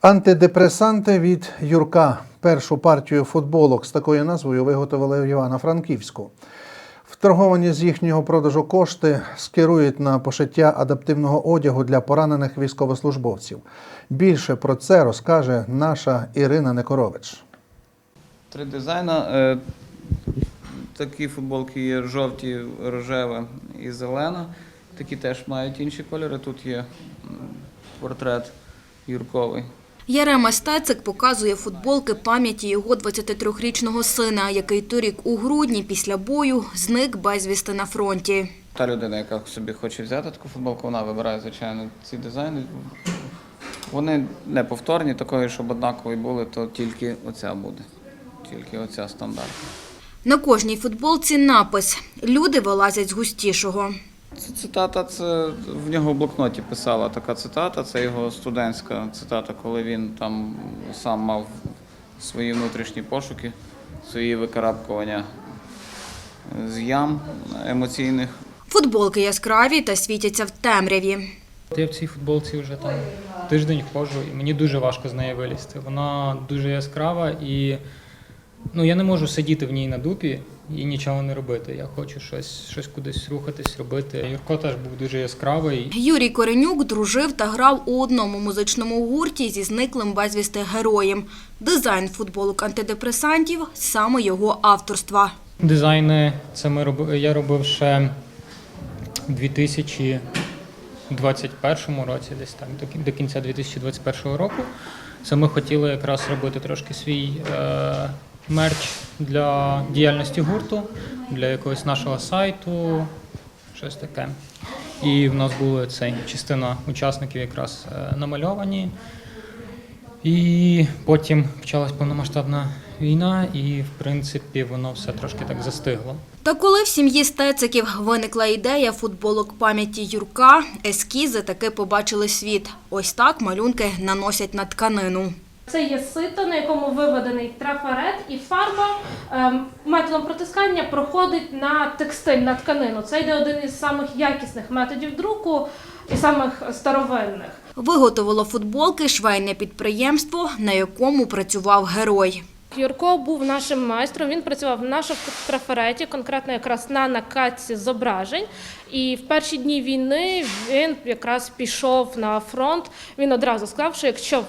Антидепресанти від Юрка. Першу партію футболок з такою назвою виготовили в Івано-Франківську. Вторговані з їхнього продажу кошти скерують на пошиття адаптивного одягу для поранених військовослужбовців. Більше про це розкаже наша Ірина Некорович. Три дизайни. Е, Такі футболки є жовті, рожева і зелена. Такі теж мають інші кольори. Тут є портрет Юрковий. Ярема Стецик показує футболки пам'яті його 23-річного сина, який торік у грудні після бою зник безвісти на фронті. Та людина, яка собі хоче взяти таку футболку, вона вибирає, звичайно, ці дизайни. Вони не повторні, такої, щоб однакові були, то тільки оця буде. Тільки оця стандартна. На кожній футболці напис «Люди вилазять з густішого». Це цитата, це в нього в блокноті писала така цитата. Це його студентська цитата, коли він там сам мав свої внутрішні пошуки, свої викарабкування з ям емоційних. Футболки яскраві та світяться в темряві. Я в цій футболці вже там тиждень ходжу, і мені дуже важко з неї вилізти. Вона дуже яскрава і ну, я не можу сидіти в ній на дупі і нічого не робити. Я хочу щось, щось кудись рухатись, робити. Юрко теж був дуже яскравий. Юрій Коренюк дружив та грав у одному музичному гурті зі зниклим безвісти героєм. Дизайн футболок антидепресантів – саме його авторства. Дизайни це ми робили, я робив ще у 2021 році, десь кін- до кінця 2021 року. Це ми хотіли якраз робити трошки свій е, мерч для діяльності гурту, для якогось нашого сайту, щось таке. І в нас була цей частина учасників якраз е, намальовані. І потім почалась повномасштабна війна, і в принципі воно все трошки так застигло. Та коли в сім'ї Стециків виникла ідея футболок пам'яті Юрка, ескізи таки побачили світ. Ось так малюнки наносять на тканину. Це є сито, на якому виведений трафарет, і фарба ем, методом протискання проходить на текстиль, на тканину. Це йде один із самих якісних методів друку і самих старовинних. Виготовило футболки швейне підприємство, на якому працював герой. Юрко був нашим майстром. Він працював на трафареті, конкретно якраз на накатці зображень. І в перші дні війни він якраз пішов на фронт. Він одразу сказав, що якщо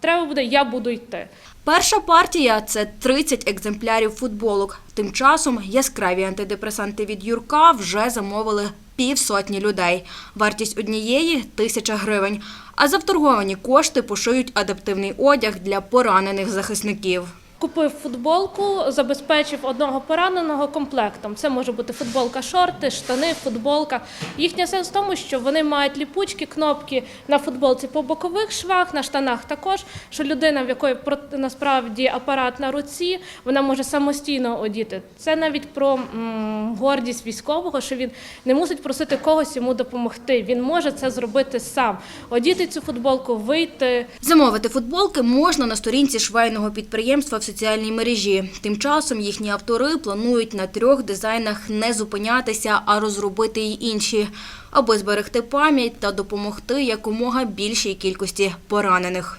треба буде, я буду йти. Перша партія це 30 екземплярів футболок. Тим часом яскраві антидепресанти від Юрка вже замовили півсотні людей. Вартість однієї – тисяча гривень. А за вторговані кошти пошиють адаптивний одяг для поранених захисників. Купив футболку, забезпечив одного пораненого комплектом. Це може бути футболка, шорти, штани, футболка. Їхня сенс в тому, що вони мають ліпучки, кнопки на футболці по бокових швах, на штанах також. Що людина, в якої насправді апарат на руці, вона може самостійно одіти. Це навіть про м, гордість військового, що він не мусить просити когось йому допомогти. Він може це зробити сам. Одіти цю футболку, вийти. Замовити футболки можна на сторінці швейного підприємства соціальній мережі. Тим часом їхні автори планують на трьох дизайнах не зупинятися, а розробити й інші, аби зберегти пам'ять та допомогти якомога більшій кількості поранених.